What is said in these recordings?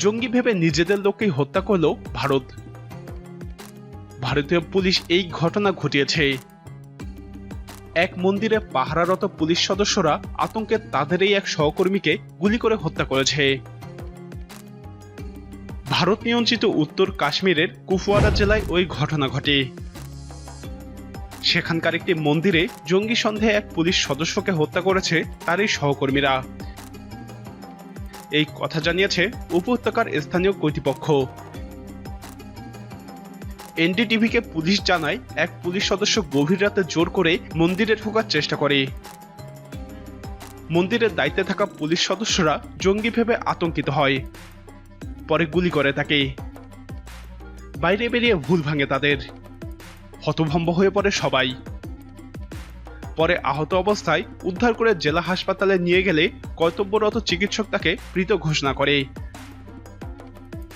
জঙ্গি ভেবে নিজেদের লোককেই হত্যা করল ভারত। ভারতীয় পুলিশ এই ঘটনা ঘটিয়েছে। এক মন্দিরে পাহারারত পুলিশ সদস্যরা আতঙ্কে তাদেরই এক সহকর্মীকে গুলি করে হত্যা করেছে। ভারত নিয়ন্ত্রিত উত্তর কাশ্মীরের কুফওয়ারা জেলায় ওই ঘটনা ঘটে। সেখানকার একটি মন্দিরে জঙ্গি সন্দেহে এক পুলিশ সদস্যকে হত্যা করেছে তারই সহকর্মীরা। এই কথা জানিয়েছে উপত্যকার স্থানীয় কর্তৃপক্ষ। এনডিটিভিকে পুলিশ জানায়, এক পুলিশ সদস্য গভীর রাতে জোর করে মন্দিরে ঢোকার চেষ্টা করে। মন্দিরের দায়িত্বে থাকা পুলিশ সদস্যরা জঙ্গি ভেবে আতঙ্কিত হয়, পরে গুলি করে তাকে। বাইরে বেরিয়ে ভুল ভাঙে তাদের। হতভম্ব হয়ে পড়ে সবাই। পরে আহত অবস্থায় উদ্ধার করে জেলা হাসপাতালে নিয়ে গেলে কর্তব্যরত চিকিৎসক তাকে মৃত ঘোষণা করে।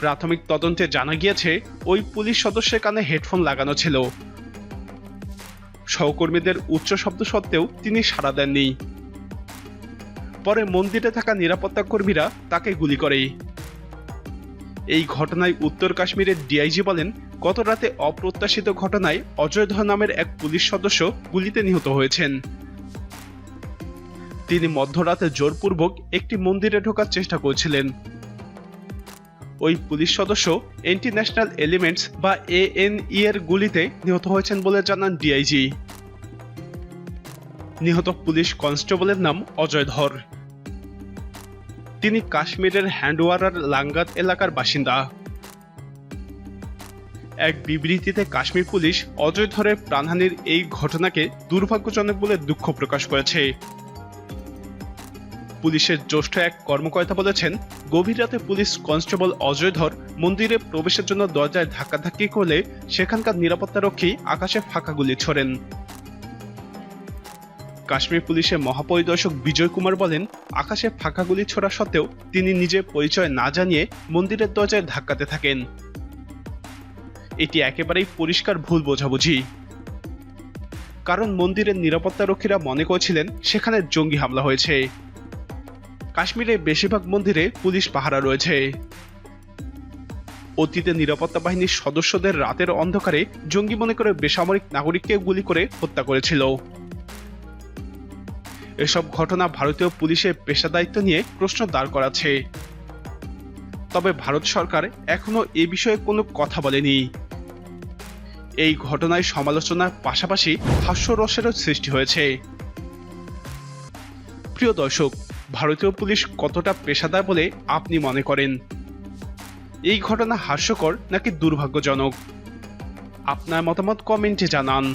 প্রাথমিক তদন্তে জানা গিয়েছে, ওই পুলিশ সদস্যের কানে হেডফোন লাগানো ছিল। সহকর্মীদের উচ্চ শব্দ সত্ত্বেও তিনি সাড়া দেননি। পরে মন্দিরে থাকা নিরাপত্তা কর্মীরা তাকে গুলি করে। এই ঘটনায় উত্তর কাশ্মীরের ডিআইজি বলেন, গত রাতে অপ্রত্যাশিত ঘটনায় অজয় ধর নামের এক পুলিশ সদস্য গুলিতে নিহত হয়েছেন। তিনি মধ্যরাতে জোরপূর্বক একটি মন্দিরে ঢোকার চেষ্টা করছিলেন। ওই পুলিশ সদস্য এন্টি ন্যাশনাল এলিমেন্টস বা এএনই এর গুলিতে নিহত হয়েছেন বলে জানান ডিআইজি। নিহত পুলিশ কনস্টেবলের নাম অজয় ধর। তিনি কাশ্মীরের হ্যান্ডওয়ারার লাঙ্গাত এলাকার বাসিন্দা। এক বিবৃতিতে কাশ্মীর পুলিশ অজয় ধরের প্রাণহানির এই ঘটনাকে দুর্ভাগ্যজনক বলে দুঃখ প্রকাশ করেছে। পুলিশের জ্যেষ্ঠ এক কর্মকর্তা বলেছেন, গভীর রাতে পুলিশ কনস্টেবল অজয় ধর মন্দিরে প্রবেশের জন্য দরজায় ধাক্কাধাক্কি করলে সেখানকার নিরাপত্তারক্ষী আকাশে ফাঁকা গুলি ছোড়েন। কাশ্মীর পুলিশের মহাপরিদর্শক বিজয় কুমার বলেন, আকাশে ফাঁকা গুলি ছোড়া সত্ত্বেও তিনি নিজের পরিচয় না জানিয়ে মন্দিরের দরজায় ধাক্কাতে থাকেন। এটি একেবারেই পরিষ্কার ভুল বোঝাবুঝি। কারণ মন্দিরের নিরাপত্তারক্ষীরা মনে করছিলেন সেখানে জঙ্গি হামলা হয়েছে। কাশ্মীরের বেশিরভাগ মন্দিরে পুলিশ পাহারা রয়েছে। অতীতে নিরাপত্তা বাহিনীর সদস্যদের রাতের অন্ধকারে জঙ্গি মনে করে বেসামরিক নাগরিককে গুলি করে হত্যা করেছিল। এসব ঘটনা ভারতীয় পুলিশের পেশাদায়িত্ব নিয়ে প্রশ্ন দাঁড় করাচ্ছে। তবে ভারত সরকার এখনও এ বিষয়ে কোনো কথা বলেনি। এই ঘটনায় সমালোচনার পাশাপাশি হাস্যরসেরও সৃষ্টি হয়েছে। প্রিয় দর্শক, ভারতীয় পুলিশ কতটা পেশাদার বলে আপনি মনে করেন? এই ঘটনা হাস্যকর নাকি দুর্ভাগ্যজনক? আপনার মতামত কমেন্টে জানান।